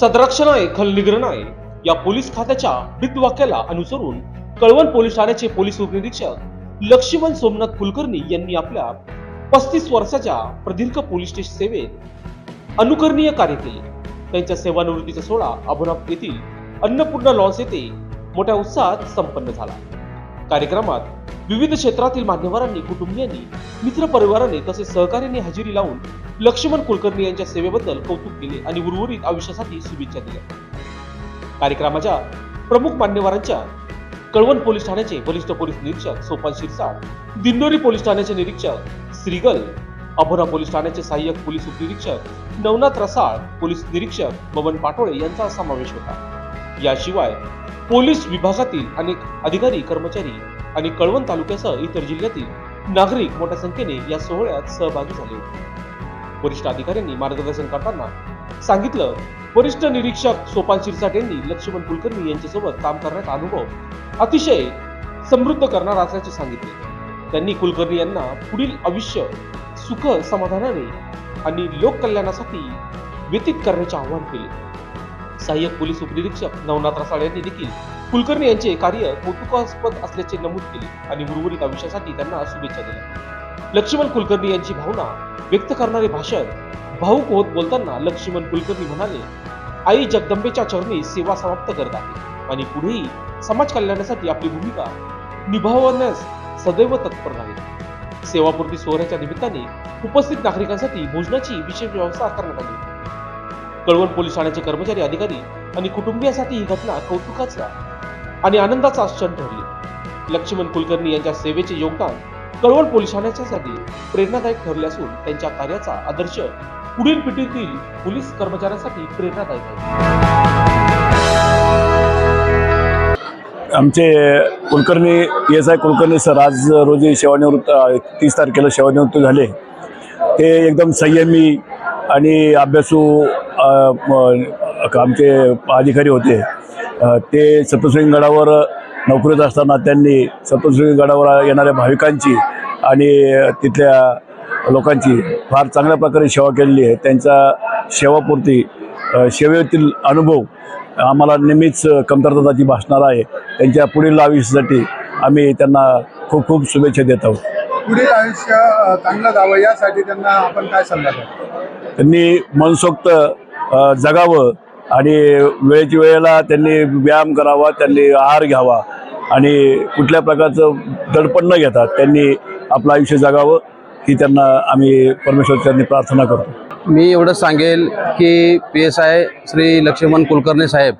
सदरक्षणाय खलनिग्रहणाय या पोलीस खात्याच्या ब्रीदवाक्याला अनुसरून कळवण पोलीस ठाण्याचे पोलीस उपनिरीक्षक लक्ष्मण सोमनाथ कुलकर्णी यांनी आपल्या पस्तीस वर्षाच्या प्रदीर्घ पोलीस स्टेशन सेवेत अनुकरणीय कार्य केले. त्यांच्या सेवानिवृत्तीचा सोहळा अभुनाप येथील अन्नपूर्णा लॉन्स येथे मोठ्या उत्साहात संपन्न झाला. कार्यक्रमात विविध क्षेत्रातील मान्यवरांनी कुटुंबियांनी मित्र परिवाराने तसेच सहकार्याने हजेरी लावून लक्ष्मण कुलकर्णी यांच्या सेवेबद्दल कौतुक केले आणि उर्वरित आयुष्यासाठी शुभेच्छा दिल्या. कार्यक्रमाच्या प्रमुख मान्यवरांच्या कळवण पोलीस ठाण्याचे वरिष्ठ पोलीस निरीक्षक सोपान शिरसाट दिंडोरी पोलीस ठाण्याचे निरीक्षक श्रीगल अभोरा पोलीस ठाण्याचे सहाय्यक पोलीस उपनिरीक्षक नवनाथ रसाळ पोलीस निरीक्षक बबन पाटोळे यांचा समावेश होता. याशिवाय पोलीस विभागातील अनेक अधिकारी कर्मचारी आणि कळवण तालुक्यासह इतर जिल्ह्यातील नागरिक मोठ्या संख्येने या सोहळ्यात सहभागी झाले होते. वरिष्ठ अधिकाऱ्यांनी मार्गदर्शन करताना सांगितलं वरिष्ठ निरीक्षक सोपान शिरसाट यांनी लक्ष्मण कुलकर्णी यांच्यासोबत काम करण्याचा अनुभव अतिशय समृद्ध करणार असल्याचे सांगितले. त्यांनी कुलकर्णी यांना पुढील आयुष्य सुख समाधानाने आणि लोककल्याणासाठी व्यतीत करण्याचे आवाहन केले. सहाय्यक पोलीस उपनिरीक्षक नवनाथ रसाळ यांनी देखील कुलकर्णी यांचे कार्य कौतुकास्पद असल्याचे नमूद केले आणि उर्वरित आयुष्यासाठी त्यांना शुभेच्छा दिल्या. लक्ष्मण कुलकर्णी यांची भावना व्यक्त करणारे भाषण भाऊक होत बोलताना लक्ष्मण कुलकर्णी म्हणाले आई जगदंबेच्या चरणी सेवा समाप्त करत आहे आणि पुढेही समाज कल्याणासाठी आपली भूमिका निभावण्यास सदैव तत्पर राहील. सेवापूर्ती सोहळ्याच्या निमित्ताने उपस्थित नागरिकांसाठी भोजनाची विशेष व्यवस्था करण्यात आली. कळवण पोलीस ठाण्याचे कर्मचारी अधिकारी आणि कुटुंबियासाठी ही घटना कौतुकाचा आणि आनंदाचा क्षण ठरली. लक्ष्मण कुलकर्णी यांच्या सेवेचे योगदान कळवण पोलीस ठाण्याच्यासाठी प्रेरणादायक ठरले असून त्यांच्या कार्याचा आदर्श पुढील पिढीतील पोलीस कर्मचाऱ्यांसाठी प्रेरणादायक आहे. आमचे Kulkarni S I Kulkarni sir आज रोजी सेवानिवृत्त तीस तारखेला सेवानिवृत्त झाले. ते एकदम संयमी आणि अभ्यासू आमचे अधिकारी होते. ते सप्तशृंगी गडावर नोकरीत असताना त्यांनी सप्तशृंगी गडावर येणाऱ्या भाविकांची आणि तिथल्या लोकांची फार चांगल्या प्रकारे सेवा केलेली आहे. त्यांच्या सेवापूर्ती सेवेतील अनुभव आम्हाला नेहमीच कमतरताची भासणार आहे. त्यांच्या पुढील आयुष्यासाठी आम्ही त्यांना खूप खूप शुभेच्छा देत आहोत. पुढील आयुष्य चांगलं जावं यासाठी त्यांना आपण काय सल्ला त्यांनी मनसोक्त जगावं. आणि वेळेच्या वेळेला त्यांनी व्यायाम करावा त्यांनी आहार घ्यावा आणि कुठल्या प्रकारचं दडपण न घेता त्यांनी आपलं आयुष्य जगावं ही त्यांना आम्ही परमेश्वरच्यांनी प्रार्थना करतो. मी एवढं सांगेल की P S I Shri Lakshman Kulkarni साहेब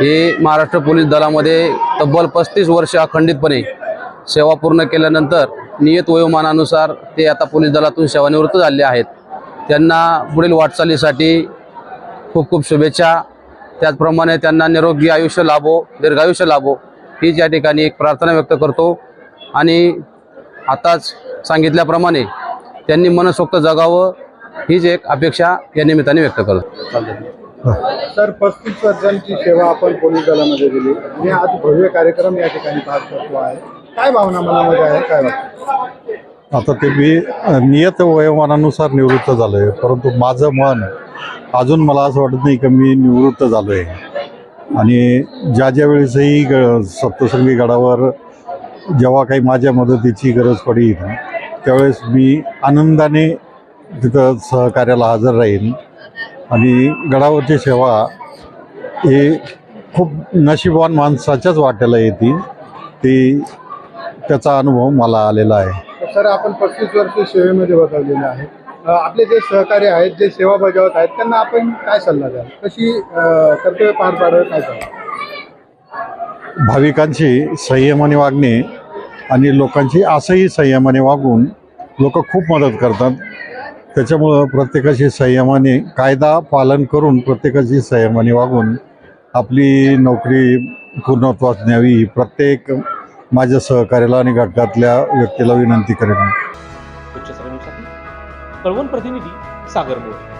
हे महाराष्ट्र पोलीस दलामध्ये तब्बल पस्तीस वर्ष अखंडितपणे सेवा पूर्ण केल्यानंतर नियत वयोमानानुसार ते आता पोलीस दलातून सेवानिवृत्त झाले आहेत. त्यांना पुढील वाटचालीसाठी खूप खूप शुभेच्छा. त्याचप्रमाणे त्यांना निरोगी आयुष्य लाभो दीर्घायुष्य लाभो हीच या ठिकाणी एक प्रार्थना व्यक्त करतो. आणि आताच सांगितल्याप्रमाणे त्यांनी मनसोक्त जगावं हीच एक अपेक्षा या निमित्ताने व्यक्त करतो सर पस्तीस वर्षांची सेवा आपण पोलीस दलामध्ये दिली. आणि आज भव्य कार्यक्रम या ठिकाणी पार करतो आहे. काय भावना मनामध्ये आहे? काय वाटतं? आता ते मी नियत वयोमानानुसार निवृत्त झालो आहे परंतु माझं मन अजून मला असं वाटत नाही की मी निवृत्त झालो आहे आणि ज्या ज्या वेळेसही ग सप्तशृंगी गडावर जेव्हा काही माझ्या मदतीची गरज पडेल त्यावेळेस मी आनंदाने तिथं सहकार्याला हजर राहीन. आणि गडावरची सेवा हे खूप नशीबवान माणसाच्याच वाट्याला येते ती त्याचा अनुभव मला आलेला आहे. सर आपण पस्तीस वर्ष सेवेमध्ये बजावलेले आहे आपले जे सहकारी आहेत जे सेवा बजावत आहेत त्यांना आपण काय सल्ला द्याल? कशी कर्तव्य पार पाडावे काय सांगा भाविकांशी संयमाने वागणे आणि लोकांची असंही संयमाने वागून लोक खूप मदत करतात. त्याच्यामुळं प्रत्येकाशी संयमाने कायदा पालन करून प्रत्येकाशी संयमाने वागून आपली नोकरी पूर्णत्वास न्यावी प्रत्येक माझ्या सहकार्याला आणि घटकातल्या व्यक्तीला विनंती करेन. कळवण प्रतिनिधी सागर मोरे